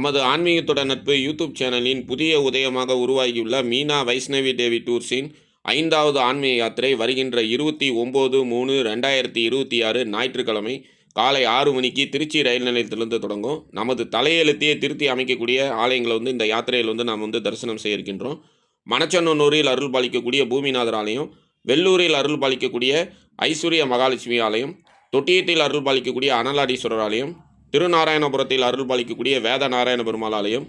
நமது ஆன்மீகத்துடன் நட்பு யூடியூப் சேனலின் புதிய உதயமாக உருவாகியுள்ள மீனா வைஷ்ணவி தேவி டூர்ஸின் ஐந்தாவது ஆன்மீக யாத்திரை வருகின்ற இருபத்தி ஒம்பது மூணு ரெண்டாயிரத்தி இருபத்தி ஆறு ஞாயிற்றுக்கிழமை காலை ஆறு மணிக்கு திருச்சி ரயில் நிலையத்திலிருந்து தொடங்கும். நமது தலையெழுத்தையே திருத்தி அமைக்கக்கூடிய ஆலயங்களை வந்து இந்த யாத்திரையில் வந்து நாம் வந்து தரிசனம் செய்ய இருக்கின்றோம். மணச்சன்னூரில் அருள் பாலிக்கக்கூடிய பூமிநாதர் ஆலயம் வெள்ளூரில் அருள் பாலிக்கக்கூடிய ஐஸ்வர்ய மகாலட்சுமி ஆலயம் தொட்டியத்தில் அருள் பாலிக்கக்கூடிய அனலாடீஸ்வரர் ஆலயம் திருநாராயணபுரத்தில் அருள் பாலிக்கக்கூடிய வேத நாராயண பெருமாள் ஆலயம்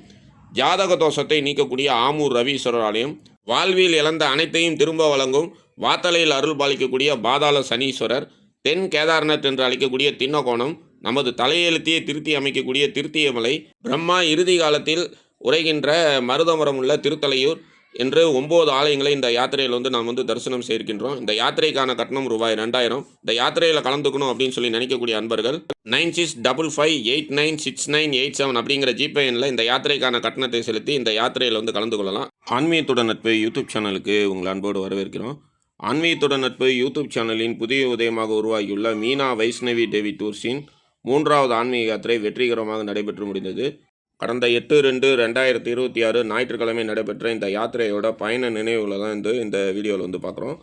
ஜாதக தோஷத்தை நீக்கக்கூடிய ஆமூர் ரவீஸ்வரர் ஆலயம் வாழ்வில் இழந்த அனைத்தையும் திரும்ப வழங்கும் வாத்தலையில் அருள் பாலிக்கக்கூடிய பாதாள சனீஸ்வரர் தென் கேதார்நாத் என்று அழைக்கக்கூடிய தின்னகோணம் நமது தலையெழுத்தியை திருத்தி அமைக்கக்கூடிய திருத்தியமலை பிரம்மா இறுதி காலத்தில் உரைகின்ற மருதமரம் உள்ள திருத்தலையூர் என்று ஒம்பது ஆலயங்களை இந்த யாத்திரையில் வந்து நாம் வந்து தரிசனம் செய்திருக்கின்றோம். இந்த யாத்திரைக்கான கட்டணம் ரூபாய் ரெண்டாயிரம். இந்த யாத்திரையில் கலந்துக்கணும் அப்படின்னு சொல்லி நினைக்கக்கூடிய அன்பர்கள் nine six double five eight nine six nine eight seven அப்படிங்கிற ஜிபே எண்ணில் இந்த யாத்திரைக்கான கட்டணத்தை செலுத்தி இந்த யாத்திரையில் வந்து கலந்து கொள்ளலாம் ஆன்மீகத்துடன் நட்பு யூடியூப் சேனலுக்கு உங்கள் அன்போடு வரவேற்கிறோம். ஆன்மீகத்துடன் நட்பு யூடியூப் சேனலின் புதிய உதயமாக உருவாகியுள்ள மீனா வைஷ்ணவி தேவி டூர்ஸின் மூன்றாவது ஆன்மீக யாத்திரை வெற்றிகரமாக நடைபெற்று முடிந்தது. கடந்த எட்டு ரெண்டு ரெண்டாயிரத்தி இருபத்தி ஆறு ஞாயிற்றுக்கிழமை நடைபெற்ற இந்த யாத்திரையோட பயண நினைவுகளை தான் வந்து இந்த வீடியோவில் வந்து பார்க்குறோம்.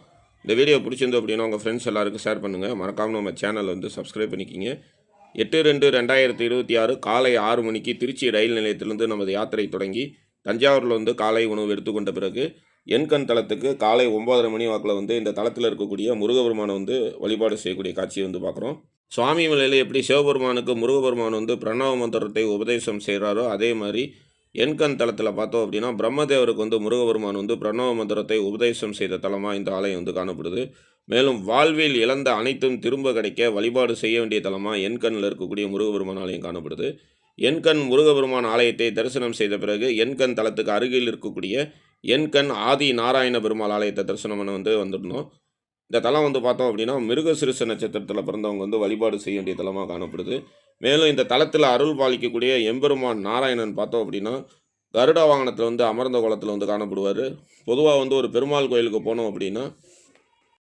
இந்த வீடியோ பிடிச்சிருந்து அப்படின்னா உங்கள் ஃப்ரெண்ட்ஸ் எல்லாருக்கும் ஷேர் பண்ணுங்கள் மறக்காமல் நம்ம சேனல் வந்து சப்ஸ்கிரைப் பண்ணிக்கிங்க. எட்டு ரெண்டு ரெண்டாயிரத்தி இருபத்தி ஆறு காலை ஆறு மணிக்கு திருச்சி ரயில் நிலையத்திலிருந்து நமது யாத்திரை தொடங்கி தஞ்சாவூரில் வந்து காலை உணவு எடுத்துக்கொண்ட பிறகு எண்கண் தளத்துக்கு காலை ஒம்பதரை மணி வாக்கில் வந்து இந்த தளத்தில் இருக்கக்கூடிய முருகபெருமானை வந்து வழிபாடு செய்யக்கூடிய காட்சியை வந்து பார்க்குறோம். சுவாமி மலையில் எப்படி சிவபெருமானுக்கு முருகபெருமான் வந்து பிரணவ மந்திரத்தை உபதேசம் செய்கிறாரோ அதே மாதிரி எண்கண் தளத்தில் பார்த்தோம் அப்படின்னா பிரம்மதேவருக்கு வந்து முருகபெருமான் வந்து பிரணவ மந்திரத்தை உபதேசம் செய்த தலமாக இந்த ஆலயம் வந்து காணப்படுது. மேலும் வாழ்வில் இழந்த அனைத்தும் திரும்ப கிடைக்க வழிபாடு செய்ய வேண்டிய தலமாக எண்கண்ணில் இருக்கக்கூடிய முருகபெருமான் ஆலயம் காணப்படுது. எண்கண் முருகபெருமான் ஆலயத்தை தரிசனம் செய்த பிறகு எண்கண் தலத்துக்கு அருகில் இருக்கக்கூடிய எண்கண் ஆதி நாராயண பெருமாள் ஆலயத்தை தரிசனம் வந்து வந்திருந்தோம். இந்த தலம் வந்து பார்த்தோம் அப்படின்னா மிருகசிறுச நட்சத்திரத்தில் பிறந்தவங்க வந்து வழிபாடு செய்ய வேண்டிய தலமாக காணப்படுது. மேலும் இந்த தலத்தில் அருள் பாலிக்கக்கூடிய எம்பெருமான் நாராயணன் பார்த்தோம் அப்படின்னா கருட வாகனத்தில் வந்து அமர்ந்த கோலத்தில் வந்து காணப்படுவார். பொதுவாக வந்து ஒரு பெருமாள் கோயிலுக்கு போனோம் அப்படின்னா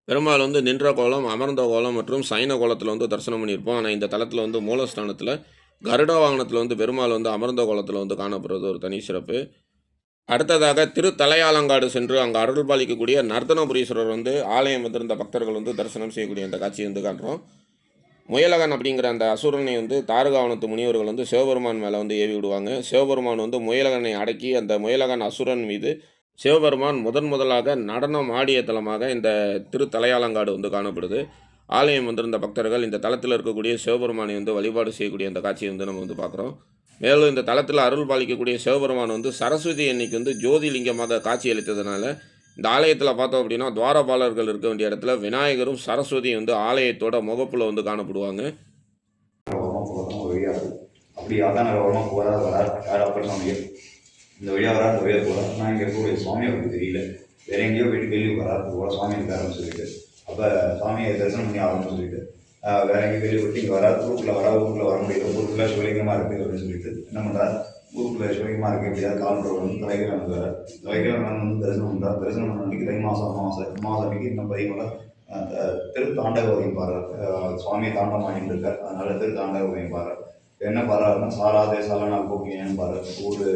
பெருமாள் வந்து நின்ற கோலம் அமர்ந்த கோலம் மற்றும் சைன கோலத்தில் வந்து தரிசனம் பண்ணியிருப்போம். ஆனால் இந்த தலத்தில் வந்து மூலஸ்தானத்தில் கருட வாகனத்தில் வந்து பெருமாள் வந்து அமர்ந்த கோலத்தில் வந்து காணப்படுறது ஒரு தனி சிறப்பு. அடுத்ததாக திரு தலையாலங்காடு சென்று அங்கே அருள் பாலிக்கக்கூடிய நர்த்தனபுரீஸ்வரர் வந்து ஆலயம் வந்திருந்த பக்தர்கள் வந்து தரிசனம் செய்யக்கூடிய அந்த காட்சியை வந்து காட்டுறோம் முயலகன் அப்படிங்கிற அந்த அசுரனை வந்து தாரகாவனத்து முனிவர்கள் வந்து சிவபெருமான் மேலே வந்து ஏவி விடுவாங்க. சிவபெருமான் வந்து முயலகனை அடக்கி அந்த முயலகன் அசுரன் மீது சிவபெருமான் முதன் முதலாக நடனம் ஆடிய தலமாக இந்த திரு தலையாலங்காடு வந்து காணப்படுது. ஆலயம் வந்திருந்த பக்தர்கள் இந்த தளத்தில் இருக்கக்கூடிய சிவபெருமானை வந்து வழிபாடு செய்யக்கூடிய அந்த காட்சியை வந்து நம்ம வந்து பார்க்குறோம். மேலும் இந்த தலத்தில் அருள் பாலிக்கக்கூடிய சிவபெருமான் வந்து சரஸ்வதி அன்னைக்கு வந்து ஜோதிலிங்கமாக காட்சி அளித்ததுனால இந்த ஆலயத்தில் பார்த்தோம் அப்படின்னா துவாரபாலர்கள் இருக்க வேண்டிய இடத்துல விநாயகரும் சரஸ்வதியும் வந்து ஆலயத்தோட முகப்பில் வந்து காணப்படுவாங்க. அப்படி அதான் நான் ஓரமாக போகிறார் வரார் யார் அப்படி சுவாமிகள் இந்த வழியாக வரார் இந்த வழியாக போகிறார் நான் இங்கே இருக்கக்கூடிய சுவாமி அவருக்கு தெரியல. வேற எங்கேயோ வீட்டுக்கு வெளியே வரார் போல சுவாமி இருக்காருன்னு சொல்லிட்டு அப்போ சுவாமியை தரிசனம் பண்ணி ஆகணும்னு சொல்லிட்டு. வேற எங்கேயும் விட்டு இங்கே வராது ஊருக்குள்ளே வரா ஊருக்குள்ளே வர முடியல ஊருக்குள்ளே சிவலிங்கமாக இருக்குது அப்படின்னு சொல்லிட்டு என்ன பண்ணுறார் ஊருக்குள்ளே சிவலிங்கமாக இருக்குது எப்படியாவது காலம்புற வந்து தலைகள் வந்து வரார் வந்து தரிசனம் பண்ணுறார் தரிசனம் பண்ண அன்னைக்கு தை மாதம் அமாவாசை மாதம் அன்னைக்கு இன்னும் பதிமூலம் திரு தாண்டக வகைப்பாரர் சுவாமி தாண்டம் ஆகிட்டு இருக்கார் அதனால திருத்தாண்டக என்ன பாடுறாருன்னா சாராதே சாலனால் போக்கியன்னு பாரு ஒரு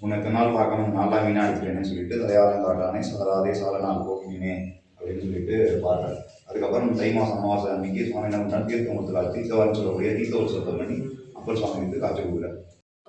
உனக்கு நாள் பார்க்கணும் நாளாக வீணா அடிக்கிறேன்னு சொல்லிட்டு தயாரம் காட்டானே சாராதே சாலனால் போக்கினே அப்படின்னு சொல்லிட்டு பாடுறாரு அதுக்கப்புறம் தை மாதம் அமாவாசை அன்னைக்கு சுவாமி என்ன பண்ணுறாரு தீர்த்தமூர்த்தியில் தீர்த்தவாரம் சொல்லக்கூடிய தீர்த்த உற்சவத்தை பண்ணி அப்பர் சுவாமி வந்து காட்சி கொடுக்குறாரு.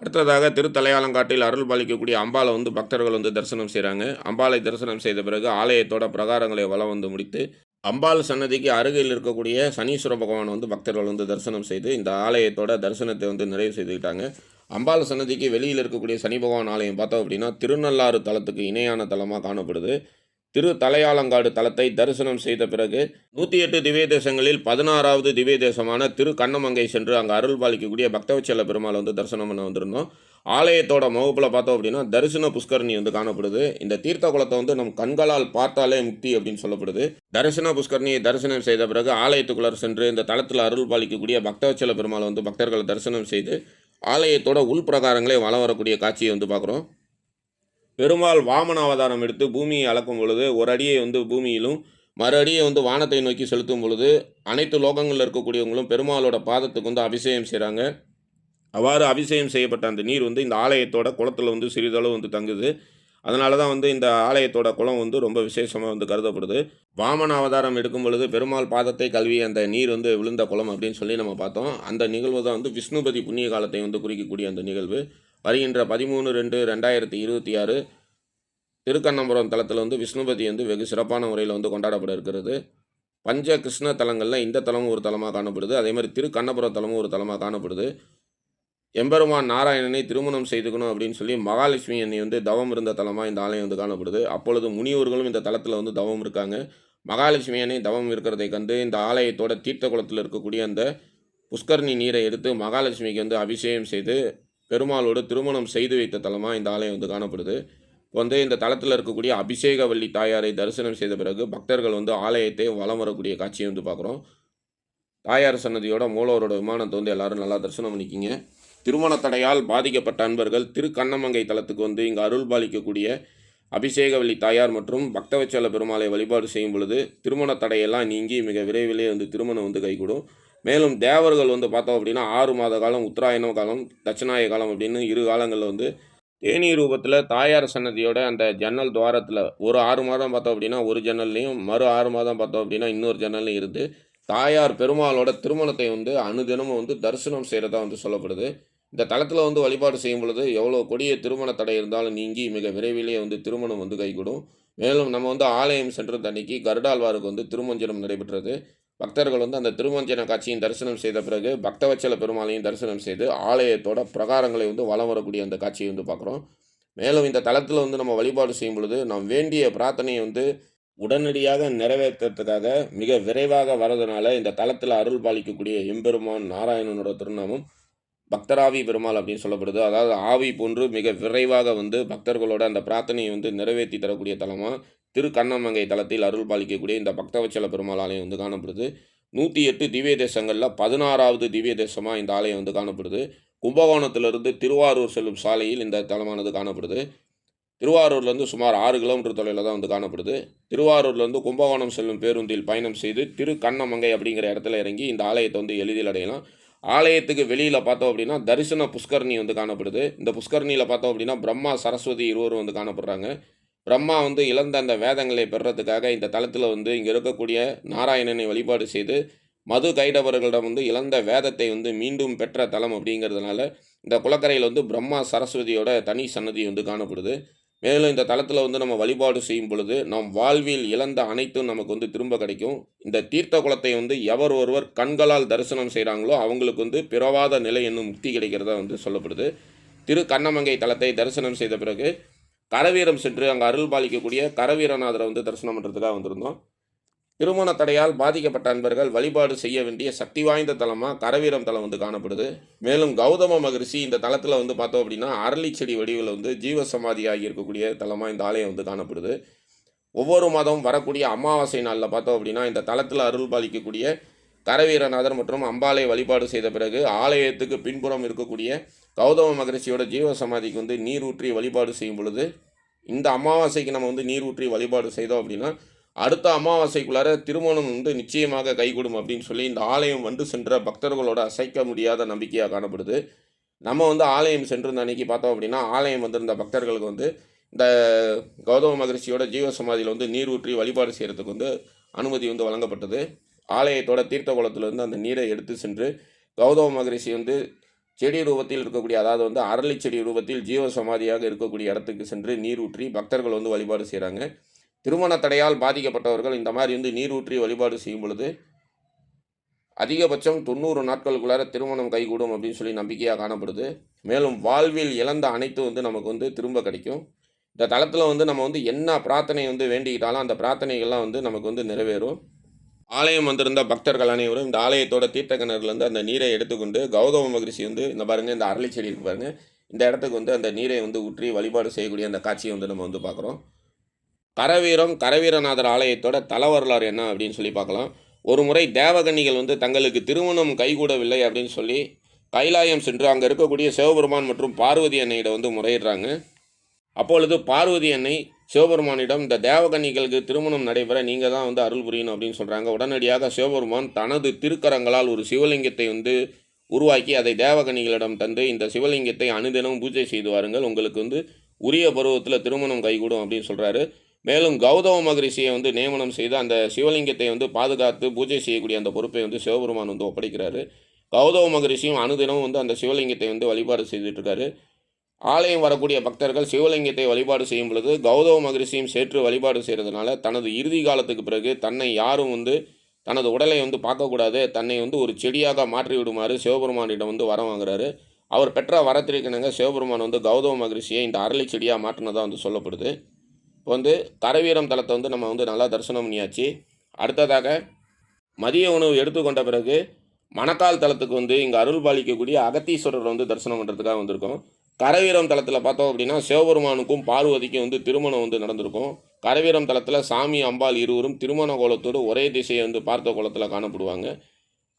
அடுத்ததாக திருத்தலையாலங்காட்டில் அருள் பாலிக்கக்கூடிய அம்பாளை வந்து பக்தர்கள் வந்து தரிசனம் செய்கிறாங்க அம்பாளை தரிசனம் செய்த பிறகு ஆலயத்தோட பிரகாரங்களை வலம் வந்து முடித்து அம்பாள் சன்னதிக்கு அருகில் இருக்கக்கூடிய சனீஸ்வர பகவான் வந்து பக்தர்கள் வந்து தரிசனம் செய்து இந்த ஆலயத்தோட தரிசனத்தை வந்து நிறைவு செய்துக்கிட்டாங்க. அம்பாள் சன்னதிக்கு வெளியில் இருக்கக்கூடிய சனி பகவான் ஆலயம் பார்த்தோம் அப்படின்னா திருநள்ளாறு தலத்துக்கு இணையான தலமாக காணப்படுது. திரு தலையாலங்காடு தலத்தை தரிசனம் செய்த பிறகு நூற்றி எட்டு திவ்ய தேசங்களில் பதினாறாவது திவ்ய தேசமான திரு கண்ணமங்கை சென்று அங்கே அருள் பாலிக்கக்கூடிய பக்தவச்சல பெருமாள் வந்து தரிசனம் பண்ண வந்திருந்தோம். ஆலயத்தோட முகப்பில் பார்த்தோம் அப்படின்னா தரிசன புஷ்கரணி வந்து காணப்படுது. இந்த தீர்த்த குளத்தை வந்து நம் கண்களால் பார்த்தாலே முக்தி அப்படின்னு சொல்லப்படுது. தரிசன புஷ்கரணியை தரிசனம் செய்த பிறகு ஆலயத்துக்குள்ளர் சென்று இந்த தளத்தில் அருள் பாலிக்கக்கூடிய பக்தவச்சல பெருமாள் வந்து பக்தர்களை தரிசனம் செய்து ஆலயத்தோட உள்பிரகாரங்களே வலம் வரக்கூடிய காட்சியை வந்து பார்க்குறோம். பெருமாள் வாமன அவதாரம் எடுத்து பூமியை அளக்கும் பொழுது ஒரு அடியை வந்து பூமியிலும் மறு அடியை வந்து வானத்தை நோக்கி செலுத்தும் பொழுது அனைத்து லோகங்களில் இருக்கக்கூடியவங்களும் பெருமாளோட பாதத்துக்கு வந்து அபிஷேகம் செய்கிறாங்க அவ்வாறு அபிஷேகம் செய்யப்பட்ட அந்த நீர் வந்து இந்த ஆலயத்தோட குளத்தில் வந்து சிறிதளவு வந்து தங்குது. அதனால தான் வந்து இந்த ஆலயத்தோட குளம் வந்து ரொம்ப விசேஷமாக வந்து கருதப்படுது. வாமன அவதாரம் எடுக்கும் பொழுது பெருமாள் பாதத்தை கல்வி அந்த நீர் வந்து விழுந்த குளம் அப்படின்னு சொல்லி நம்ம பார்த்தோம். அந்த நிகழ்வு தான் வந்து விஷ்ணுபதி புண்ணிய காலத்தை வந்து குறிக்கக்கூடிய அந்த நிகழ்வு. வருகின்ற பதிமூணு ரெண்டு ரெண்டாயிரத்தி இருபத்தி ஆறு திருக்கண்ணபுரம் தலத்தில் வந்து விஷ்ணுபதி வந்து வெகு சிறப்பான முறையில் வந்து கொண்டாடப்பட இருக்கிறது. பஞ்ச கிருஷ்ண தலங்களில் இந்த தலமும் ஒரு தலமாக காணப்படுது. அதே மாதிரி திருக்கண்ணபுரம் தலமும் ஒரு தலமாக காணப்படுது. எம்பெருமான் நாராயணனை திருமணம் செய்துக்கணும் அப்படின்னு சொல்லி மகாலட்சுமி அன்னை வந்து தவம் இருந்த தலமாக இந்த ஆலயம் வந்து காணப்படுது. அப்பொழுது முனிவர்களும் இந்த தலத்தில் வந்து தவம் இருக்காங்க. மகாலட்சுமி அன்னை தவம் இருக்கிறதை கண்டு இந்த ஆலயத்தோட தீர்த்த குளத்தில் இருக்கக்கூடிய அந்த புஷ்கரணி நீரை எடுத்து மகாலட்சுமிக்கு வந்து அபிஷேகம் செய்து பெருமாளோடு திருமணம் செய்து வைத்த தலமாக இந்த ஆலயம் வந்து காணப்படுது. இப்போ வந்து இந்த தளத்தில் இருக்கக்கூடிய அபிஷேகவல்லி தாயாரை தரிசனம் செய்த பிறகு பக்தர்கள் வந்து ஆலயத்தை வலம் வரக்கூடிய காட்சியை வந்து பார்க்குறோம். தாயார் சன்னதியோட மூலவரோட விமானத்தை வந்து எல்லாரும் நல்லா தரிசனம் பண்ணிக்கிங்க. திருமண தடையால் பாதிக்கப்பட்ட அன்பர்கள் திருக்கண்ணமங்கை தலத்துக்கு வந்து இங்கே அருள் பாலிக்கக்கூடிய அபிஷேகவல்லி தாயார் மற்றும் பக்தவச்சல பெருமாளை வழிபாடு செய்யும் பொழுது திருமண தடையெல்லாம் நீங்கி மிக விரைவிலே வந்து திருமணம் வந்து கைகூடும். மேலும் தேவர்கள் வந்து பார்த்தோம் அப்படின்னா ஆறு மாத காலம் உத்தராயண காலம் தட்சிணாய காலம் அப்படின்னு இரு காலங்களில் வந்து தேனி ரூபத்தில் தாயார் சன்னதியோட அந்த ஜன்னல் துவாரத்தில் ஒரு ஆறு மாதம் பார்த்தோம் அப்படின்னா ஒரு ஜன்னல்லையும் மறு ஆறு மாதம் பார்த்தோம் அப்படின்னா இன்னொரு ஜன்னல்லையும் இருந்து தாயார் பெருமாளோட திருமணத்தை வந்து அனுதினமும் வந்து தரிசனம் செய்கிறதா வந்து சொல்லப்படுது. இந்த தளத்தில் வந்து வழிபாடு செய்யும் பொழுது எவ்வளோ கொடிய திருமண தடை இருந்தாலும் நீங்கி மிக விரைவிலேயே வந்து திருமணம் வந்து கைகூடும். மேலும் நம்ம வந்து ஆலயம் சென்ற அன்னைக்கு கருடாழ்வாருக்கு வந்து திருமஞ்சனம் நடைபெற்றது. பக்தர்கள் வந்து அந்த திருமஞ்சன காட்சியின் தரிசனம் செய்த பிறகு பக்தவச்சல பெருமாளையும் தரிசனம் செய்து ஆலயத்தோட பிரகாரங்களை வந்து வலம் வரக்கூடிய அந்த காட்சியை வந்து பார்க்குறோம். மேலும் இந்த தளத்தில் வந்து நம்ம வழிபாடு செய்யும் பொழுது நாம் வேண்டிய பிரார்த்தனையை வந்து உடனடியாக நிறைவேற்றுறதுக்காக மிக விரைவாக வரதுனால இந்த தளத்தில் அருள் பாலிக்கக்கூடிய எம்பெருமான் நாராயணனோட திருநாமம் பக்தராவி பெருமாள் அப்படின்னு சொல்லப்படுது. அதாவது ஆவி போன்று மிக விரைவாக வந்து பக்தர்களோட அந்த பிரார்த்தனையை வந்து நிறைவேற்றி தரக்கூடிய தலமாக திரு கண்ணமங்கை தளத்தில் அருள் பாலிக்கக்கூடிய இந்த பக்தவச்சல பெருமாள் ஆலயம் வந்து காணப்படுது. நூற்றி எட்டு திவ்ய தேசங்களில் பதினாறாவது திவ்ய தேசமாக இந்த ஆலயம் வந்து காணப்படுது. கும்பகோணத்திலிருந்து திருவாரூர் செல்லும் சாலையில் இந்த தலமானது காணப்படுது. திருவாரூர்லேருந்து சுமார் ஆறு கிலோமீட்டர் தொலைவில் தான் வந்து காணப்படுது. திருவாரூர்லேருந்து கும்பகோணம் செல்லும் பேருந்தில் பயணம் செய்து திரு கண்ணமங்கை அப்படிங்கிற இடத்துல இறங்கி இந்த ஆலயத்தை வந்து எளிதில் அடையலாம். ஆலயத்துக்கு வெளியில் பார்த்தோம் அப்படின்னா தரிசன புஷ்கரணி வந்து காணப்படுது. இந்த புஷ்கரணியில் பார்த்தோம் அப்படின்னா பிரம்மா சரஸ்வதி இருவரும் வந்து காணப்படுறாங்க. பிரம்மா வந்து இழந்த அந்த வேதங்களை பெறுறதுக்காக இந்த தளத்தில் வந்து இங்கே இருக்கக்கூடிய நாராயணனை வழிபாடு செய்து மது கைடவர்களிடம் வந்து இழந்த வேதத்தை வந்து மீண்டும் பெற்ற தலம் அப்படிங்கிறதுனால இந்த குளக்கரையில் வந்து பிரம்மா சரஸ்வதியோட தனி சன்னதி வந்து காணப்படுது. மேலும் இந்த தளத்தில் வந்து நம்ம வழிபாடு செய்யும் பொழுது நம் வாழ்வில் இழந்த அனைத்தும் நமக்கு வந்து திரும்ப கிடைக்கும். இந்த தீர்த்த குளத்தை வந்து எவர் ஒருவர் கண்களால் தரிசனம் செய்கிறாங்களோ அவங்களுக்கு வந்து பிறவாத நிலை என்னும் முக்தி கிடைக்கிறதா வந்து சொல்லப்படுது. திரு கண்ணமங்கை தலத்தை தரிசனம் செய்த பிறகு கரவீரம் சென்று அங்கே அருள் பாலிக்கக்கூடிய கரவீரநாதரை வந்து தரிசனம் பண்ணுறதுக்காக வந்திருந்தோம். திருமண தடையால் பாதிக்கப்பட்ட அன்பர்கள் வழிபாடு செய்ய வேண்டிய சக்தி வாய்ந்த தலமாக கரவீரம் தலம் வந்து காணப்படுது. மேலும் கௌதம மகரிஷி இந்த தலத்தில் வந்து பார்த்தோம் அப்படின்னா அரளி செடி வடிவில் வந்து ஜீவசமாதியாகி இருக்கக்கூடிய தலமாக இந்த ஆலயம் வந்து காணப்படுது. ஒவ்வொரு மாதம் வரக்கூடிய அமாவாசை நாளில் பார்த்தோம் அப்படின்னா இந்த தலத்தில் அருள் பாலிக்கக்கூடிய கரவீரநாதர் மற்றும் அம்பாலை வழிபாடு செய்த பிறகு ஆலயத்துக்கு பின்புறம் இருக்கக்கூடிய கௌதம மகரிஷியோட ஜீவசமாதிக்கு வந்து நீர் ஊற்றி வழிபாடு செய்யும் பொழுது இந்த அமாவாசைக்கு நம்ம வந்து நீர் ஊற்றி வழிபாடு செய்தோம் அப்படின்னா அடுத்த அமாவாசைக்குள்ளார திருமணம் வந்து நிச்சயமாக கைகூடும் அப்படின்னு சொல்லி இந்த ஆலயம் வந்து சென்ற பக்தர்களோட அசைக்க முடியாத நம்பிக்கையாக காணப்படுது. நம்ம வந்து ஆலயம் சென்றிருந்த அன்னைக்கு பார்த்தோம் அப்படின்னா ஆலயம் வந்திருந்த பக்தர்களுக்கு வந்து இந்த கௌதம மகரிஷியோட ஜீவசமாதியில் வந்து நீர் ஊற்றி வழிபாடு செய்கிறதுக்கு வந்து அனுமதி வந்து வழங்கப்பட்டது. ஆலயத்தோட தீர்த்த குளத்திலிருந்து அந்த நீரை எடுத்து சென்று கௌதம மகரிஷி வந்து செடி ரூபத்தில் இருக்கக்கூடிய அதாவது வந்து அரளி செடி ரூபத்தில் ஜீவ சமாதியாக இருக்கக்கூடிய இடத்துக்கு சென்று நீர் ஊற்றி பக்தர்கள் வந்து வழிபாடு செய்கிறாங்க திருமண தடையால் பாதிக்கப்பட்டவர்கள் இந்த மாதிரி வந்து நீர் ஊற்றி வழிபாடு செய்யும் பொழுது அதிகபட்சம் தொண்ணூறு நாட்களுக்குள்ளார திருமணம் கைகூடும் அப்படின்னு சொல்லி நம்பிக்கையாக காணப்படுது. மேலும் வாழ்வில் இழந்த அனைத்தும் வந்து நமக்கு வந்து திரும்ப கிடைக்கும். இந்த தளத்தில் வந்து நம்ம வந்து என்ன பிரார்த்தனை வந்து வேண்டிக்கிட்டாலும் அந்த பிரார்த்தனைகள்லாம் வந்து நமக்கு வந்து நிறைவேறும். ஆலயம் வந்திருந்த பக்தர்கள் அனைவரும் இந்த ஆலயத்தோட தீர்த்த கிணறுலேருந்து அந்த நீரை எடுத்துக்கொண்டு கௌதம மகரிஷி வந்து இந்த பாருங்கள் இந்த அரளி செடி இருக்கு பாருங்கள் இந்த இடத்துக்கு வந்து அந்த நீரை வந்து ஊற்றி வழிபாடு செய்யக்கூடிய அந்த காட்சியை வந்து நம்ம வந்து பார்க்குறோம். கரவீரம் கரவீரநாதர் ஆலயத்தோட தல வரலாறு என்ன அப்படின்னு சொல்லி பார்க்கலாம். ஒரு முறை தேவகன்னிகள் வந்து தங்களுக்கு திருமணம் கைகூடவில்லை அப்படின்னு சொல்லி கைலாயம் சென்று அங்கே இருக்கக்கூடிய சிவபெருமான் மற்றும் பார்வதி அன்னையிட வந்து முறையிடுறாங்க. அப்பொழுது பார்வதி அன்னை சிவபெருமானிடம் இந்த தேவகன்னிகளுக்கு திருமணம் நடைபெற நீங்கள் தான் வந்து அருள் புரியணும் அப்படின்னு சொல்கிறாங்க உடனடியாக சிவபெருமான் தனது திருக்கரங்களால் ஒரு சிவலிங்கத்தை வந்து உருவாக்கி அதை தேவகன்னிகளிடம் தந்து இந்த சிவலிங்கத்தை அனுதினம் பூஜை செய்து வாருங்கள். உங்களுக்கு வந்து உரிய பருவத்தில் திருமணம் கைகூடும் அப்படின்னு சொல்கிறாரு மேலும் கௌதம மகரிஷியை வந்து நியமனம் செய்து அந்த சிவலிங்கத்தை வந்து பாதுகாத்து பூஜை செய்யக்கூடிய அந்த பொறுப்பை வந்து சிவபெருமான் வந்து ஒப்படைக்கிறாரு. கௌதம மகரிஷியும் அனுதினமும் வந்து அந்த சிவலிங்கத்தை வந்து வழிபாடு செய்துட்டு இருக்காரு. ஆலயம் வரக்கூடிய பக்தர்கள் சிவலிங்கத்தை வழிபாடு செய்யும் பொழுது கௌதம மகரிஷியும் சேற்று வழிபாடு செய்கிறதுனால தனது இறுதி காலத்துக்கு பிறகு தன்னை யாரும் வந்து தனது உடலை வந்து பார்க்கக்கூடாது தன்னை வந்து ஒரு செடியாக மாற்றி விடுமாறு சிவபெருமானிடம் வந்து வரம் வாங்குறாரு. அவர் பெற்ற வரத்திற்கிணங்க சிவபெருமான் வந்து கௌதம மகரிஷியை இந்த அரளி செடியாக மாற்றினதாக வந்து சொல்லப்படுது. இப்போ வந்து கரவீரம் தலத்தை வந்து நம்ம வந்து நல்லா தரிசனம் பண்ணியாச்சு. அடுத்ததாக மதிய உணவு எடுத்துக்கொண்ட பிறகு மணக்கால் தலத்துக்கு வந்து இங்கே அருள் பாலிக்கக்கூடிய அகத்தீஸ்வரர் வந்து தரிசனம் பண்ணுறதுக்காக வந்திருக்கோம். கரவீரம் தளத்தில் பார்த்தோம் அப்படின்னா சிவபெருமானுக்கும் பார்வதிக்கும் வந்து திருமணம் வந்து நடந்திருக்கும். கரவீரம் தலத்தில் சாமி அம்பாள் இருவரும் திருமண கோலத்தோடு ஒரே திசையை வந்து பார்த்த கோலத்தில் காணப்படுவாங்க.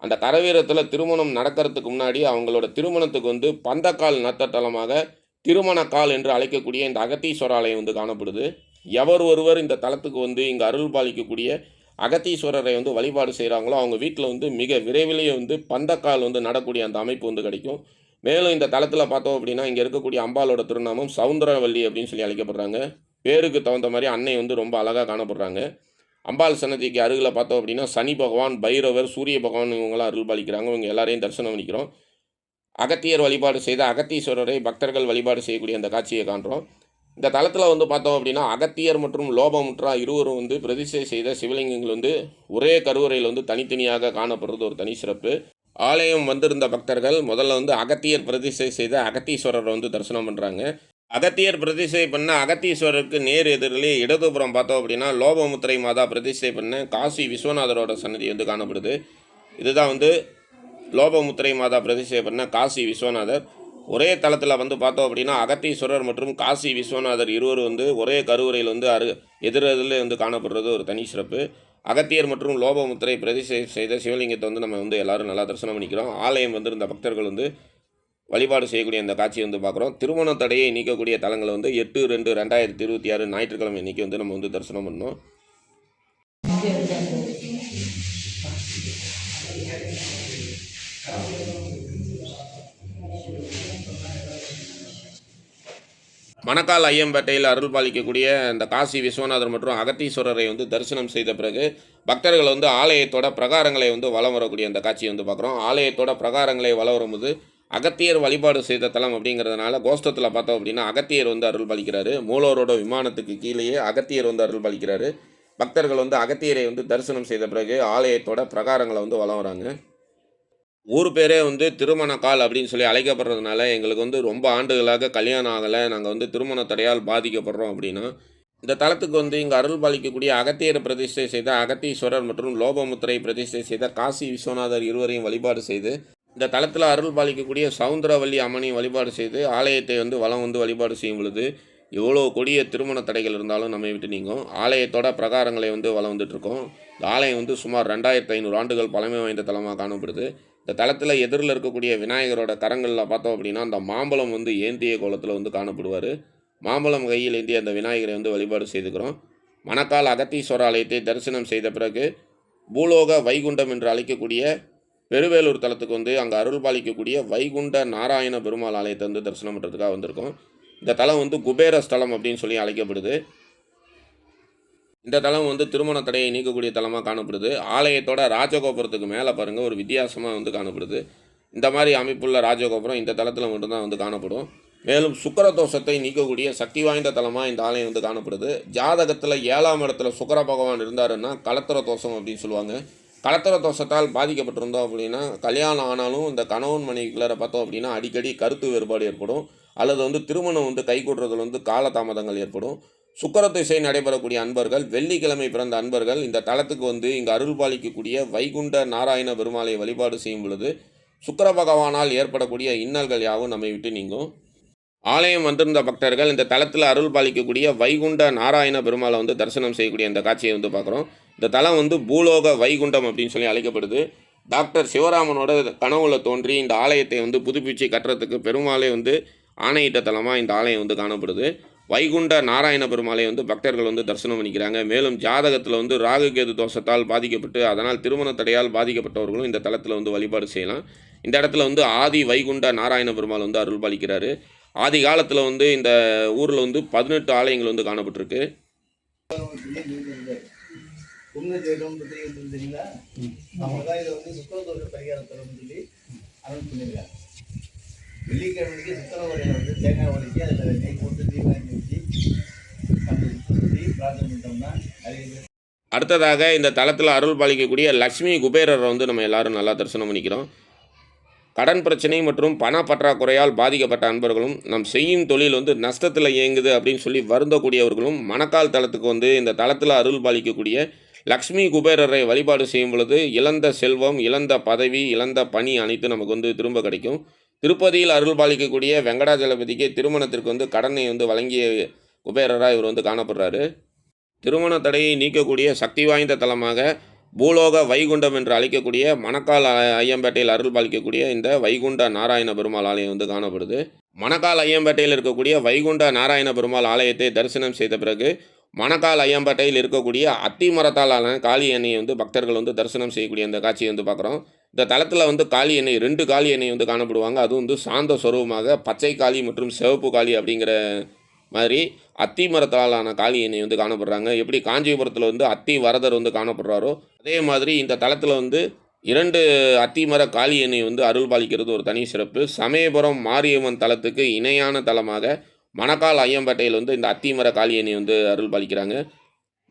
அந்த கரவீரத்தில் திருமணம் நடக்கிறதுக்கு முன்னாடி அவங்களோட திருமணத்துக்கு வந்து பந்தக்கால் நத்தத்தலமாக திருமணக்கால் என்று அழைக்கக்கூடிய இந்த அகத்தீஸ்வர ஆலயம் வந்து காணப்படுது. எவர் ஒருவர் இந்த தலத்துக்கு வந்து இங்கே அருள் பாலிக்கக்கூடிய அகத்தீஸ்வரரை வந்து வழிபாடு செய்கிறாங்களோ அவங்க வீட்டில் வந்து மிக விரைவிலேயே வந்து பந்தக்கால் வந்து நடக்கூடிய அந்த அமைப்பு வந்து கிடைக்கும். மேலும் இந்த தளத்தில் பார்த்தோம் அப்படின்னா இங்கே இருக்கக்கூடிய அம்பாலோட திருநாமம் சவுந்தரவல்லி அப்படின்னு சொல்லி அழைக்கப்படுறாங்க. பேருக்கு தகுந்த மாதிரி அன்னை வந்து ரொம்ப அழகாக காணப்படுறாங்க. அம்பாள் சன்னதிக்கு அருகில் பார்த்தோம் அப்படின்னா சனி பகவான் பைரவர் சூரிய பகவான் இவங்களாம் அருள் பாலிக்கிறாங்க. இவங்க எல்லாரையும் தரிசனம் பண்ணிக்கிறோம் அகத்தியர் வழிபாடு செய்த அகத்தீஸ்வரரை பக்தர்கள் வழிபாடு செய்யக்கூடிய அந்த காட்சியை காண்றோம். இந்த தளத்தில் வந்து பார்த்தோம் அப்படின்னா அகத்தியர் மற்றும் லோபமுற்றா இருவரும் வந்து பிரதிஷ்டை செய்த சிவலிங்கங்கள் வந்து ஒரே கருவறையில் வந்து தனித்தனியாக காணப்படுறது ஒரு தனி சிறப்பு. ஆலயம் வந்திருந்த பக்தர்கள் முதல்ல வந்து அகத்தியர் பிரதிஷ்டை செய்த அகத்தீஸ்வரரை வந்து தரிசனம் பண்ணுறாங்க அகத்தியர் பிரதிஷ்டை பண்ண அகத்தீஸ்வரருக்கு நேர் எதிரிலே இடதுபுறம் பார்த்தோம் அப்படின்னா லோபமுத்திரை மாதா பிரதிஷ்டை பண்ண காசி விஸ்வநாதரோட சன்னதி வந்து காணப்படுது. இதுதான் வந்து லோபமுத்திரை மாதா பிரதிஷ்டை பண்ண காசி விஸ்வநாதர். ஒரே தளத்தில் வந்து பார்த்தோம் அப்படின்னா அகத்தீஸ்வரர் மற்றும் காசி விஸ்வநாதர் இருவரும் வந்து ஒரே கருவறையில் வந்து அரு எதிரெதிரில் வந்து காணப்படுறது ஒரு தனி சிறப்பு. அகத்தியர் மற்றும் லோபமுத்திரை பிரதிஷ்டை செய்த சிவலிங்கத்தை வந்து நம்ம வந்து எல்லாரும் நல்லா தரிசனம் பண்ணிக்கிறோம். ஆலயம் வந்திருந்த பக்தர்கள் வந்து வழிபாடு செய்யக்கூடிய அந்த காட்சியை வந்து பார்க்குறோம். திருமண தடையை நீக்கக்கூடிய தலங்களை வந்து எட்டு ரெண்டு ரெண்டாயிரத்தி இருபத்தி ஆறு ஞாயிற்றுக்கிழமை இன்னைக்கு வந்து நம்ம வந்து தரிசனம் பண்ணோம். மணக்கால் ஐயம்பேட்டையில் அருள் பாலிக்கக்கூடிய அந்த காசி விஸ்வநாதர் மற்றும் அகத்தீஸ்வரரை வந்து தரிசனம் செய்த பிறகு பக்தர்கள் வந்து ஆலயத்தோட பிரகாரங்களை வந்து வலம் வரக்கூடிய அந்த காட்சியை வந்து பார்க்குறோம். ஆலயத்தோட பிரகாரங்களை வலம் வரும்போது அகத்தியர் வழிபாடு செய்த தலம் அப்படிங்கிறதுனால கோஷ்டத்தில் பார்த்தோம் அப்படின்னா அகத்தியர் வந்து அருள் பாலிக்கிறாரு. மூலோரோட விமானத்துக்கு கீழேயே அகத்தியர் வந்து அருள் பாலிக்கிறாரு. பக்தர்கள் வந்து அகத்தியரை வந்து தரிசனம் செய்த பிறகு ஆலயத்தோட பிரகாரங்களை வந்து வலம் வராங்க. ஊர் பேரே வந்து திருமணக்கால் அப்படின்னு சொல்லி அழைக்கப்படுறதுனால எங்களுக்கு வந்து ரொம்ப ஆண்டுகளாக கல்யாணம் ஆகலை. நாங்கள் வந்து திருமண தடையால் பாதிக்கப்படுறோம் அப்படின்னா இந்த தலத்துக்கு வந்து இங்கே அருள் பாலிக்கக்கூடிய அகத்தியர் பிரதிஷ்டை செய்த அகத்தீஸ்வரர் மற்றும் லோபமுத்திரை பிரதிஷ்டை செய்த காசி விஸ்வநாதர் இருவரையும் வழிபாடு செய்து இந்த தளத்தில் அருள் பாலிக்கக்கூடிய சவுந்தரவல்லி அம்மனையும் வழிபாடு செய்து ஆலயத்தை வந்து வளம் வந்து வழிபாடு செய்யும் பொழுது எவ்வளோ கொடிய திருமண தடைகள் இருந்தாலும் நம்மை விட்டு நீங்கும். ஆலயத்தோட பிரகாரங்களை வந்து வளர்ந்துட்டுருக்கோம் இந்த ஆலயம் வந்து சுமார் ரெண்டாயிரத்து ஐநூறு ஆண்டுகள் பழமை வாய்ந்த தலமாக காணப்படுது. இந்த தளத்தில் எதிரில் இருக்கக்கூடிய விநாயகரோட கரங்களில் பார்த்தோம் அப்படின்னா அந்த மாம்பழம் வந்து ஏந்திய கோலத்தில் வந்து காணப்படுவார். மாம்பழம் கையில் ஏந்திய அந்த விநாயகரை வந்து வழிபாடு செய்துக்கிறோம். மணக்கால் அகத்தீஸ்வர ஆலயத்தை தரிசனம் செய்த பிறகு பூலோக வைகுண்டம் என்று அழைக்கக்கூடிய பெருவேலூர் தலத்துக்கு வந்து அங்கே அருள் பாலிக்கக்கூடிய வைகுண்ட நாராயண பெருமாள் ஆலயத்தை வந்து தரிசனம் பண்ணுறதுக்காக வந்திருக்கோம். இந்த தலம் வந்து குபேர ஸ்தலம் அப்படின்னு சொல்லி அழைக்கப்படுது. இந்த தலம் வந்து திருமண தடையை நீக்கக்கூடிய தலமாக காணப்படுது. ஆலயத்தோட ராஜகோபுரத்துக்கு மேலே பாருங்கள் ஒரு வித்தியாசமாக வந்து காணப்படுது. இந்த மாதிரி அமைப்புள்ள ராஜகோபுரம் இந்த தளத்தில் மட்டும்தான் வந்து காணப்படும். மேலும் சுக்கர தோஷத்தை நீக்கக்கூடிய சக்தி வாய்ந்த தலமாக இந்த ஆலயம் வந்து காணப்படுது. ஜாதகத்தில் ஏழாம் இடத்துல சுக்கர பகவான் இருந்தாருன்னா கலத்திர தோஷம் அப்படின்னு சொல்லுவாங்க. கலத்திர தோஷத்தால் பாதிக்கப்பட்டிருந்தோம் அப்படின்னா கல்யாணம் ஆனாலும் இந்த கணவன் மனைவிக்குள்ளார பார்த்தோம் அப்படின்னா அடிக்கடி கருத்து வேறுபாடு ஏற்படும். அல்லது வந்து திருமணம் வந்து கைகூடுறதுல வந்து காலதாமதங்கள் ஏற்படும். சுக்கர திசை நடைபெறக்கூடிய அன்பர்கள் வெள்ளிக்கிழமை பிறந்த அன்பர்கள் இந்த தளத்துக்கு வந்து இங்கு அருள் பாலிக்கக்கூடிய வைகுண்ட நாராயண பெருமாளை வழிபாடு செய்யும் பொழுது சுக்கர பகவானால் ஏற்படக்கூடிய இன்னல்கள் யாவும் நம்மை விட்டு நீங்கும். ஆலயம் வந்திருந்த பக்தர்கள் இந்த தலத்தில் அருள் பாலிக்கக்கூடிய வைகுண்ட நாராயண பெருமாளை வந்து தரிசனம் செய்யக்கூடிய இந்த காட்சியை வந்து பார்க்குறோம். இந்த தலம் வந்து பூலோக வைகுண்டம் அப்படின்னு சொல்லி அழைக்கப்படுது. டாக்டர் சிவராமனோட கனவுல தோன்றி இந்த ஆலயத்தை வந்து புதுப்பிச்சு கட்டுறதுக்கு பெருமாளே வந்து ஆணையிட்ட தலமாக இந்த ஆலயம் வந்து காணப்படுது. வைகுண்ட நாராயண பெருமாளை வந்து பக்தர்கள் வந்து தரிசனம் பண்ணிக்கிறாங்க. மேலும் ஜாதகத்தில் வந்து ராகு கேது தோஷத்தால் பாதிக்கப்பட்டு அதனால் திருமண தடையால் பாதிக்கப்பட்டவர்களும் இந்த தலத்தில் வந்து வழிபாடு செய்யலாம். இந்த இடத்துல வந்து ஆதி வைகுண்ட நாராயண பெருமாள் வந்து அருள் பாலிக்கிறாரு. ஆதி காலத்தில் வந்து இந்த ஊரில் வந்து பதினெட்டு ஆலயங்கள் வந்து காணப்பட்டிருக்கு. பத்திரிகை தெரியுங்களா அவங்க தான் இதை வந்து சுத்தரதோஷ பரிகாரத்தலம்னு சொல்லி அனௌன்ஸ் பண்ணியிருக்காங்க வெள்ளிக்கிழமைக்கு சித்திரவரையில் வந்து தேங்காய் உடைச்சி அதில் நெய் போட்டு தீபாவளி வச்சு கண்டு பிரார்த்தனை பண்ணிட்டோம்னா நிறைய அடுத்ததாக இந்த தளத்தில் அருள் பாலிக்கக்கூடிய லக்ஷ்மி குபேரரை வந்து நம்ம எல்லாரும் நல்லா தரிசனம் பண்ணிக்கிறோம். கடன் பிரச்சனை மற்றும் பண பற்றாக்குறையால் பாதிக்கப்பட்ட அன்பர்களும் நம் செய்யும் தொழில் வந்து நஷ்டத்தில் இயங்குது அப்படின்னு சொல்லி வருந்தக்கூடியவர்களும் மணக்கால் தளத்துக்கு வந்து இந்த தளத்தில் அருள் பாலிக்கக்கூடிய லக்ஷ்மி குபேரரை வழிபாடு செய்யும் பொழுது இழந்த செல்வம் இழந்த பதவி இழந்த பணி அனைத்து நமக்கு வந்து திரும்ப கிடைக்கும். திருப்பதியில் அருள் பாலிக்கக்கூடிய வெங்கடாஜலபதிக்கு திருமணத்திற்கு வந்து கடனை வந்து வழங்கிய குபேரராக இவர் வந்து காணப்படுறாரு. திருமண தடையை நீக்கக்கூடிய சக்தி வாய்ந்த தலமாக பூலோக வைகுண்டம் என்று அழைக்கக்கூடிய மணக்கால் ஐயம்பேட்டையில் அருள் பாலிக்கக்கூடிய இந்த வைகுண்ட நாராயண பெருமாள் ஆலயம் வந்து காணப்படுது. மணக்கால் ஐயம்பேட்டையில் இருக்கக்கூடிய வைகுண்ட நாராயண பெருமாள் ஆலயத்தை தரிசனம் செய்த பிறகு மணக்கால் ஐயம்பேட்டையில் இருக்கக்கூடிய அத்தி மரத்தாலான காளி எண்ணெயை வந்து பக்தர்கள் வந்து தரிசனம் செய்யக்கூடிய அந்த காட்சியை வந்து பார்க்குறோம். இந்த தளத்தில் வந்து காளி எண்ணெய் ரெண்டு காளி எண்ணெய் வந்து காணப்படுவாங்க. அதுவும் வந்து சாந்த சொரூபமாக பச்சை காளி மற்றும் சிவப்பு காளி அப்படிங்கிற மாதிரி அத்தி மரத்தாலான காளி எண்ணெய் வந்து காணப்படுறாங்க. எப்படி காஞ்சிபுரத்தில் வந்து அத்தி வரதர் வந்து காணப்படுறாரோ அதே மாதிரி இந்த தளத்தில் வந்து இரண்டு அத்திமர காளி எண்ணெய் வந்து அருள் பாலிக்கிறது ஒரு தனி சிறப்பு. சமயபுரம் மாரியம்மன் தலத்துக்கு இணையான தலமாக மணக்கால் ஐயம்பேட்டையில் வந்து இந்த அத்திமர காளி எண்ணெய் வந்து அருள் பாலிக்கிறாங்க.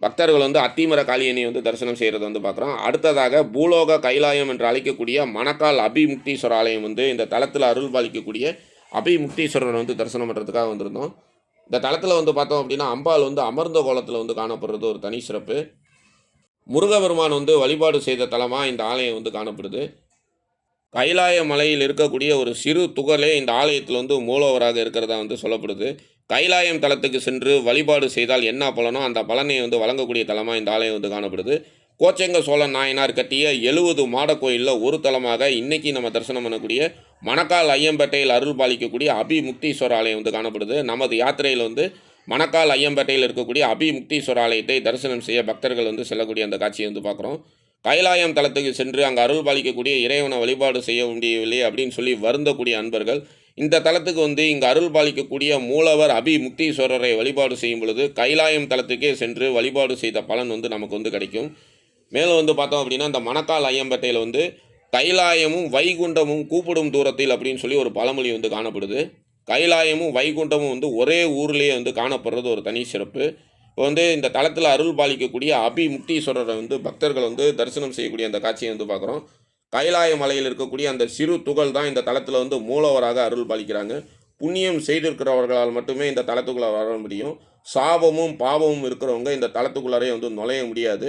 பக்தர்கள் வந்து அத்திமர காளியனை வந்து தரிசனம் செய்கிறத வந்து பார்க்குறோம். அடுத்ததாக பூலோக கைலாயம் என்று அழைக்கக்கூடிய மணக்கால் அபிமுக்தீஸ்வர ஆலயம் வந்து இந்த தளத்தில் அருள் பாலிக்கக்கூடிய அபிமுக்தீஸ்வரரை வந்து தரிசனம் பண்ணுறதுக்காக வந்திருந்தோம். இந்த தளத்தில் வந்து பார்த்தோம் அப்படின்னா அம்பாள் வந்து அமர்ந்த கோலத்தில் வந்து காணப்படுறது ஒரு தனி சிறப்பு. முருகபெருமான் வந்து வழிபாடு செய்த தலமாக இந்த ஆலயம் வந்து காணப்படுது. கைலாய மலையில் இருக்கக்கூடிய ஒரு சிறு துகளே இந்த ஆலயத்தில் வந்து மூலவராக இருக்கிறதா வந்து சொல்லப்படுது. கைலாயம் தலத்துக்கு சென்று வழிபாடு செய்தால் என்ன பலனோ அந்த பலனை வந்து வழங்கக்கூடிய தலமாக இந்த ஆலயம் வந்து காணப்படுது. கோச்செங்க சோழன் நாயனார் கட்டிய எழுபது மாட கோயிலில் ஒரு தலமாக இன்றைக்கி நம்ம தரிசனம் பண்ணக்கூடிய மணக்கால் ஐயம்பேட்டையில் அருள் பாலிக்கக்கூடிய அபிமுக்தீஸ்வர ஆலயம் வந்து காணப்படுது. நமது யாத்திரையில் வந்து மணக்கால் ஐயம்பேட்டையில் இருக்கக்கூடிய அபிமுக்தீஸ்வர ஆலயத்தை தரிசனம் செய்ய பக்தர்கள் வந்து செல்லக்கூடிய அந்த காட்சியை வந்து பார்க்குறோம். கைலாயம் தலத்துக்கு சென்று அங்கே அருள் பாலிக்கக்கூடிய இறைவனை வழிபாடு செய்ய முடியவில்லை அப்படின்னு சொல்லி வருந்தக்கூடிய அன்பர்கள் இந்த தலத்துக்கு வந்து இங்கு அருள் பாலிக்கக்கூடிய மூலவர் அபி முக்தீஸ்வரரை வழிபாடு செய்யும் பொழுது கைலாயம் தலத்துக்கே சென்று வழிபாடு செய்த பலன் வந்து நமக்கு வந்து கிடைக்கும். மேலும் வந்து பார்த்தோம் அப்படின்னா இந்த மணக்கால் ஐயம்பேட்டையில் வந்து கைலாயமும் வைகுண்டமும் கூப்பிடும் தூரத்தில் அப்படின்னு சொல்லி ஒரு பழமொழி வந்து காணப்படுது. கைலாயமும் வைகுண்டமும் வந்து ஒரே ஊர்லேயே வந்து காணப்படுறது ஒரு தனி சிறப்பு. இப்போ வந்து இந்த தளத்தில் அருள் பாலிக்கக்கூடிய அபி முக்தீஸ்வரரை வந்து பக்தர்கள் வந்து தரிசனம் செய்யக்கூடிய அந்த காட்சியை வந்து பார்க்குறோம். கைலாய மலையில் இருக்கக்கூடிய அந்த சிறு துகள் தான் இந்த தளத்தில் வந்து மூலவராக அருள் பாலிக்கிறாங்க புண்ணியம் செய்திருக்கிறவர்களால் மட்டுமே இந்த தளத்துக்குள்ளே வர முடியும். சாபமும் பாவமும் இருக்கிறவங்க இந்த தளத்துக்குள்ளாரே வந்து நுழைய முடியாது.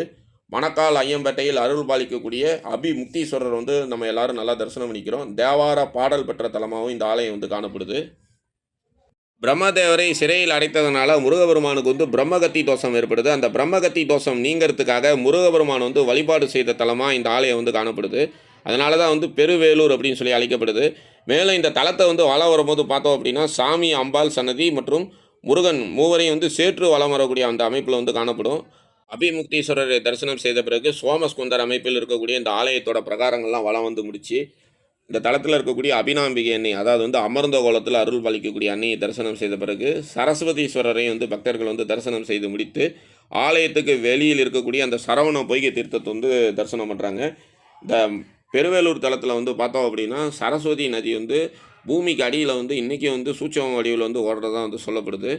மணக்கால் ஐயம்பேட்டையில் அருள் பாலிக்கக்கூடிய அபிமுக்தீஸ்வரர் வந்து நம்ம எல்லாரும் நல்லா தரிசனம் பண்ணிக்கிறோம். தேவார பாடல் பெற்ற தலமாகவும் இந்த ஆலயம் வந்து காணப்படுது. பிரம்மதேவரை சிறையில் அடைத்ததுனால முருகபெருமானுக்கு வந்து பிரம்மகத்தி தோஷம் ஏற்படுது. அந்த பிரம்மகத்தி தோஷம் நீங்கிறதுக்காக முருகபெருமான் வந்து வழிபாடு செய்த தலமாக இந்த ஆலயம் வந்து காணப்படுது. அதனால தான் வந்து பெருவேலூர் அப்படின்னு சொல்லி அழைக்கப்படுது. மேலும் இந்த தலத்தை வந்து வலம் வரும்போது பார்த்தோம் அப்படின்னா சாமி அம்பாள் சன்னதி மற்றும் முருகன் மூவரையும் வந்து சேற்று வலம் வரக்கூடிய அந்த அமைப்பில் வந்து காணப்படும். அபிமுக்தீஸ்வரரை தரிசனம் செய்த பிறகு சோமஸ்குந்தர் அமைப்பில் இருக்கக்கூடிய இந்த ஆலயத்தோட பிரகாரங்கள்லாம் வலம் வந்து முடிச்சு இந்த தளத்தில் இருக்கக்கூடிய அபிநாம்பிகை அன்னை அதாவது வந்து அமர்ந்த கோலத்தில் அருள் பாலிக்கக்கூடிய அன்னையை தரிசனம் செய்த பிறகு சரஸ்வதீஸ்வரரையும் வந்து பக்தர்கள் வந்து தரிசனம் செய்து முடித்து ஆலயத்துக்கு வெளியில் இருக்கக்கூடிய அந்த சரவண பொய்கை தீர்த்தத்தை வந்து தரிசனம் பண்ணுறாங்க இந்த பெருவேலூர் தளத்தில் வந்து பார்த்தோம் அப்படின்னா சரஸ்வதி நதி வந்து பூமிக்கு அடியில் வந்து இன்றைக்கி வந்து சூட்சம வடிவில் வந்து ஓடுறதா வந்து சொல்லப்படுது.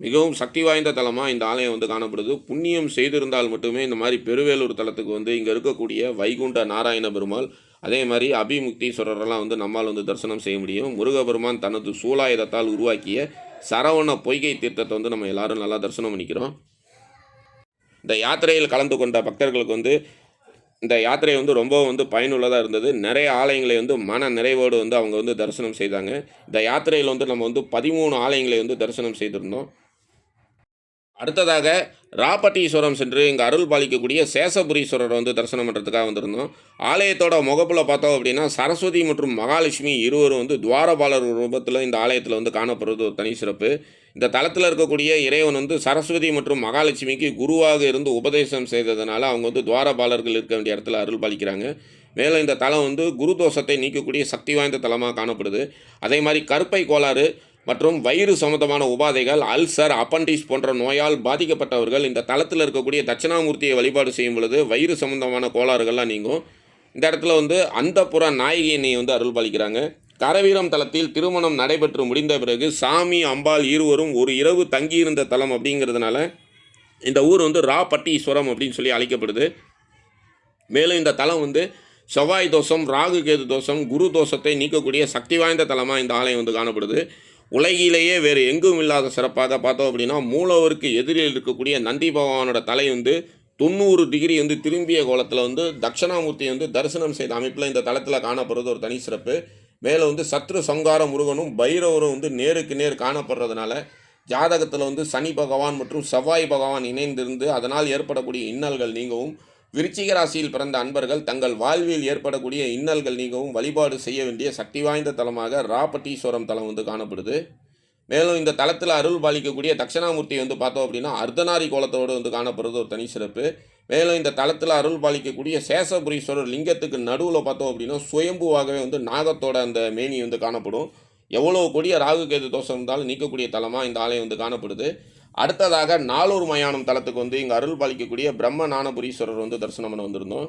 மிகவும் சக்தி வாய்ந்த தலமாக இந்த ஆலயம் வந்து காணப்படுது. புண்ணியம் செய்திருந்தால் மட்டுமே இந்த மாதிரி பெருவேலூர் தலத்துக்கு வந்து இங்கே இருக்கக்கூடிய வைகுண்ட நாராயண பெருமாள் அதே மாதிரி அபிமுக்தீஸ்வரரெல்லாம் வந்து நம்மால் வந்து தரிசனம் செய்ய முடியும். முருகபெருமான் தனது சூலாயுதத்தால் உருவாக்கிய சரவண பொய்கை தீர்த்தத்தை வந்து நம்ம எல்லாரும் நல்லா தரிசனம் பண்ணிக்கிறோம். இந்த யாத்திரையில் கலந்து கொண்ட பக்தர்களுக்கு வந்து இந்த யாத்திரை வந்து ரொம்ப வந்து பயனுள்ளதாக இருந்தது. நிறைய ஆலயங்களை வந்து மன நிறைவோடு வந்து அவங்க வந்து தரிசனம் செய்தாங்க. இந்த யாத்திரையில் வந்து நம்ம வந்து பதிமூணு ஆலயங்களை வந்து தரிசனம் செய்திருந்தோம். அடுத்ததாக ராப்பட்டீஸ்வரம் சென்று இங்கே அருள் பாலிக்கக்கூடிய சேஷபுரீஸ்வரர் வந்து தரிசனம் பண்ணுறதுக்காக வந்திருந்தோம். ஆலயத்தோட முகப்பில் பார்த்தோம் அப்படின்னா சரஸ்வதி மற்றும் மகாலட்சுமி இருவரும் வந்து துவாரபாலர் ரூபத்தில் இந்த ஆலயத்தில் வந்து காணப்படுறது ஒரு தனி சிறப்பு. இந்த தலத்தில் இருக்கக்கூடிய இறைவன் வந்து சரஸ்வதி மற்றும் மகாலட்சுமிக்கு குருவாக இருந்து உபதேசம் செய்ததுனால அவங்க வந்து துவாரபாலர்கள் இருக்க வேண்டிய இடத்துல அருள் பாலிக்கிறாங்க மேலும் இந்த தலம் வந்து குரு தோஷத்தை நீக்கக்கூடிய சக்தி வாய்ந்த தலமாக காணப்படுது. அதே மாதிரி கருப்பை கோளாறு மற்றும் வயிறு சம்பந்தமான உபாதைகள் அல்சர் அப்பண்டிஸ் போன்ற நோயால் பாதிக்கப்பட்டவர்கள் இந்த தளத்தில் இருக்கக்கூடிய தட்சிணாமூர்த்தியை வழிபாடு செய்யும் பொழுது வயிறு சம்பந்தமான கோளாறுகள்லாம் நீங்கும். இந்த இடத்துல வந்து அந்த புற நாயகியினை வந்து அருள் பாலிக்கிறாங்க. கரவீரம் தலத்தில் திருமணம் நடைபெற்று முடிந்த பிறகு சாமி அம்பாள் இருவரும் ஒரு இரவு தங்கியிருந்த தலம் அப்படிங்கிறதுனால இந்த ஊர் வந்து ராப்பட்டீஸ்வரம் அப்படின்னு சொல்லி அழைக்கப்படுது. மேலும் இந்த தலம் வந்து செவ்வாய் தோஷம் ராகு கேது தோஷம் குரு தோஷத்தை நீக்கக்கூடிய சக்தி வாய்ந்த தலமாக இந்த ஆலயம் வந்து காணப்படுது. உலகிலேயே வேறு எங்கும் இல்லாத சிறப்பாக பார்த்தோம் அப்படின்னா மூலவருக்கு எதிரில் இருக்கக்கூடிய நந்தி பகவானோட தலை வந்து தொண்ணூறு டிகிரி வந்து திரும்பிய கோலத்தில் வந்து தட்சிணாமூர்த்தி வந்து தரிசனம் செய்த அமைப்பில் இந்த தளத்தில் காணப்படுறது ஒரு தனி சிறப்பு. மேலே வந்து சத்ரு சங்கார முருகனும் பைரவரும் வந்து நேருக்கு நேர் காணப்படுறதுனால ஜாதகத்தில் வந்து சனி பகவான் மற்றும் செவ்வாய் பகவான் இணைந்திருந்து அதனால் ஏற்படக்கூடிய இன்னல்கள் நீங்கவும் விருச்சிக ராசியில் பிறந்த அன்பர்கள் தங்கள் வாழ்வில் ஏற்படக்கூடிய இன்னல்கள் நீங்கவும் வழிபாடு செய்ய வேண்டிய சக்தி வாய்ந்த தலமாக ராபட்டீஸ்வரம் தலம் வந்து காணப்படுது. மேலும் இந்த தலத்தில் அருள் பாலிக்கக்கூடிய தட்சிணாமூர்த்தி வந்து பார்த்தோம் அப்படின்னா அர்த்தநாரி கோலத்தோடு வந்து காணப்படுறது ஒரு தனி சிறப்பு. மேலும் இந்த தலத்தில் அருள் பாலிக்கக்கூடிய சேஷபுரீஸ்வரர் லிங்கத்துக்கு நடுவில் பார்த்தோம் அப்படின்னா சுயம்புவாகவே வந்து நாகத்தோட அந்த மேனி வந்து காணப்படும். எவ்வளோ கொடிய ராகு கேது தோஷம் இருந்தாலும் நீக்கக்கூடிய தலமாக இந்த ஆலயம் வந்து காணப்படுது. அடுத்ததாக நாலூர் மயானம் தலத்துக்கு வந்து இங்கே அருள் பாலிக்கக்கூடிய பிரம்ம ஞானபுரீஸ்வரர் வந்து தரிசனம் பண்ண வந்திருந்தோம்.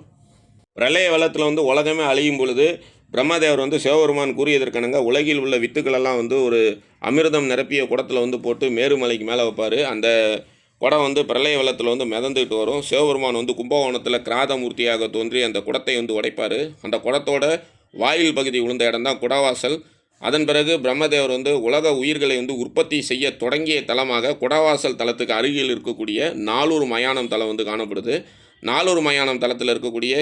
பிரளய வளத்தில் வந்து உலகமே அழியும் பொழுது பிரம்மதேவர் வந்து சிவபெருமான் கூறியதற்கனங்க உலகில் உள்ள வித்துக்களெல்லாம் வந்து ஒரு அமிர்தம் நிரப்பிய குடத்தில் வந்து போட்டு மேருமலைக்கு மேலே வைப்பார். அந்த குடம் வந்து பிரளய வெள்ளத்தில் வந்து மிதந்துட்டு வரும். சிவபெருமான் வந்து கும்பகோணத்தில் கிராதமூர்த்தியாக தோன்றி அந்த குடத்தை வந்து உடைப்பார். அந்த குடத்தோட வாயில் பகுதி விழுந்த இடம் தான் குடவாசல். அதன் பிறகு பிரம்மதேவர் வந்து உலக உயிர்களை வந்து உற்பத்தி செய்ய தொடங்கிய தலமாக குடவாசல் தலத்துக்கு அருகில் இருக்கக்கூடிய நாலூர் மயானம் தலம் வந்து காணப்படுது. நாலூர் மயானம் தலத்தில் இருக்கக்கூடிய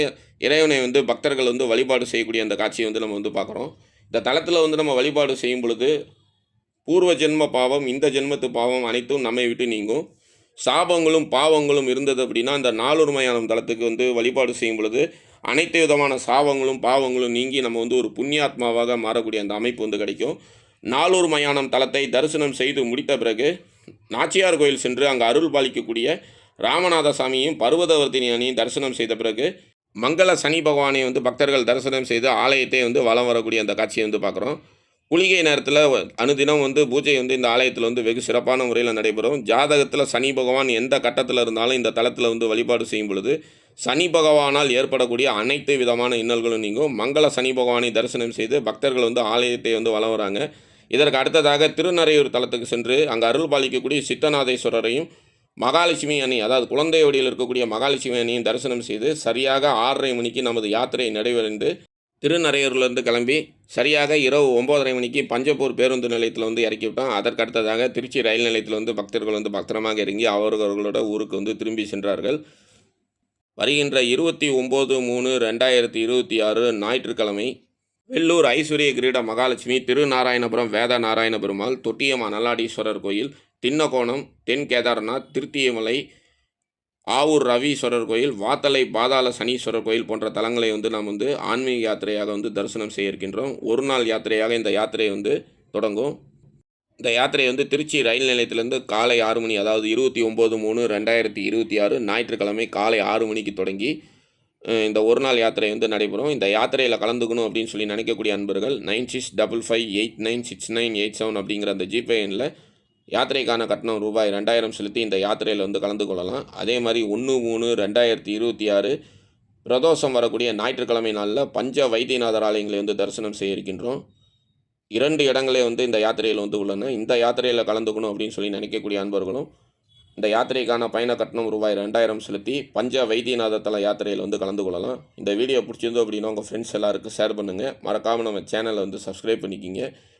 இறைவனை வந்து பக்தர்கள் வந்து வழிபாடு செய்யக்கூடிய அந்த காட்சியை வந்து நம்ம வந்து பார்க்குறோம். இந்த தலத்தில் வந்து நம்ம வழிபாடு செய்யும் பொழுது பூர்வ ஜென்ம பாவம் இந்த ஜென்மத்து பாவம் அனைத்தும் நம்மை விட்டு நீங்கும். சாபங்களும் பாவங்களும் இருந்தது அப்படின்னா இந்த நாலூர் மயானம் தலத்துக்கு வந்து வழிபாடு செய்யும் பொழுது அனைத்து விதமான சாபங்களும் பாவங்களும் நீங்கி நம்ம வந்து ஒரு புண்ணியாத்மாவாக மாறக்கூடிய அந்த அமைப்பு வந்து கிடைக்கும். நாலூர் மயானம் தலத்தை தரிசனம் செய்து முடித்த பிறகு நாச்சியார் கோயில் சென்று அங்கே அருள் பாலிக்கக்கூடிய ராமநாத சாமியும் பர்வதவர்த்தினி அணியும் தரிசனம் செய்த பிறகு மங்கள சனி பகவானை வந்து பக்தர்கள் தரிசனம் செய்து ஆலயத்தை வந்து வலம் வரக்கூடிய அந்த காட்சியை வந்து பார்க்குறோம். குளிகை நேரத்தில் அனுதினம் வந்து பூஜை வந்து இந்த ஆலயத்தில் வந்து வெகு சிறப்பான முறையில் நடைபெறும். ஜாதகத்தில் சனி பகவான் எந்த கட்டத்தில் இருந்தாலும் இந்த தலத்தில் வந்து வழிபாடு செய்யும் பொழுது சனி பகவானால் ஏற்படக்கூடிய அனைத்து விதமான இன்னல்களும் நீங்கும். மங்கள சனி பகவானை தரிசனம் செய்து பக்தர்கள் வந்து ஆலயத்தை வந்து வலம் வராங்க. இதற்கு அடுத்ததாக திருநறையூர் தலத்துக்கு சென்று அங்கே அருள் பாலிக்கக்கூடிய சித்தநாதேஸ்வரரையும் மகாலட்சுமி அணி அதாவது குழந்தை வடியில் இருக்கக்கூடிய மகாலட்சுமி அணியும் தரிசனம் செய்து சரியாக ஆறரை மணிக்கு நமது யாத்திரை நிறைவடைந்து திருநறையூர்லேருந்து கிளம்பி சரியாக இரவு ஒம்போதரை மணிக்கு பஞ்சப்பூர் பேருந்து நிலையத்தில் வந்து இறக்கி விட்டோம் அதற்கு அடுத்ததாக திருச்சி ரயில் நிலையத்தில் வந்து பக்தர்கள் வந்து பத்திரமாக இறங்கி அவர்களோட ஊருக்கு வந்து திரும்பி சென்றார்கள். வருகின்ற இருபத்தி ஒம்பது மூணு ரெண்டாயிரத்தி இருபத்தி ஆறு ஞாயிற்றுக்கிழமை வெள்ளூர் ஐஸ்வர்ய கிரீட மகாலட்சுமி திருநாராயணபுரம் வேத நாராயண பெருமாள் தொட்டியம்மா நல்லாடீஸ்வரர் கோயில் தின்னகோணம் தென் கேதார்நாத் திருத்தியமலை ஆவூர் ரவீஸ்வரர் கோயில் வாத்தலை பாதாள சனீஸ்வரர் கோயில் போன்ற தலங்களை வந்து நாம் வந்து ஆன்மீக யாத்திரையாக வந்து தரிசனம் செய்ய இருக்கின்றோம் ஒரு நாள் யாத்திரையாக இந்த யாத்திரை வந்து தொடங்கும். இந்த யாத்திரை வந்து திருச்சி ரயில் நிலையத்திலேருந்து காலை ஆறு மணி அதாவது இருபத்தி ஒம்பது மூணு ரெண்டாயிரத்தி இருபத்தி ஆறு ஞாயிற்றுக்கிழமை காலை ஆறு மணிக்கு தொடங்கி இந்த ஒரு நாள் யாத்திரை வந்து நடைபெறும். இந்த யாத்திரையில் கலந்துக்கணும் அப்படின்னு சொல்லி நினைக்கக்கூடிய அன்பர்கள் nine six double five eight nine six nine eight seven அப்படிங்கிற அந்த ஜிபே எண்ணில் யாத்திரைக்கான கட்டணம் ரூபாய் ரெண்டாயிரம் செலுத்தி இந்த யாத்திரையில் வந்து கலந்து கொள்ளலாம். அதே மாதிரி ஒன்று மூணு ரெண்டாயிரத்தி இருபத்தி ஆறு பிரதோஷம் வரக்கூடிய ஞாயிற்றுக்கிழமை நாளில் பஞ்ச வைத்தியநாதர் ஆலயங்களை வந்து தரிசனம் செய்ய இருக்கின்றோம். இரண்டு இடங்களே வந்து இந்த யாத்திரையில் வந்து உள்ளன. இந்த யாத்திரையில் கலந்துக்கணும் அப்படின்னு சொல்லி நினைக்கக்கூடிய அன்பர்களும் இந்த யாத்திரைக்கான பயண கட்டணம் ரூபாய் ரெண்டாயிரம் செலுத்தி பஞ்ச வைத்தியநாத தல யாத்திரையில் வந்து கலந்து கொள்ளலாம். இந்த வீடியோ பிடிச்சிருந்தோம் அப்படின்னா உங்கள் ஃப்ரெண்ட்ஸ் எல்லாருக்கும் ஷேர் பண்ணுங்கள் மறக்காமல் நம்ம சேனலை வந்து சப்ஸ்கிரைப் பண்ணிக்கிங்க.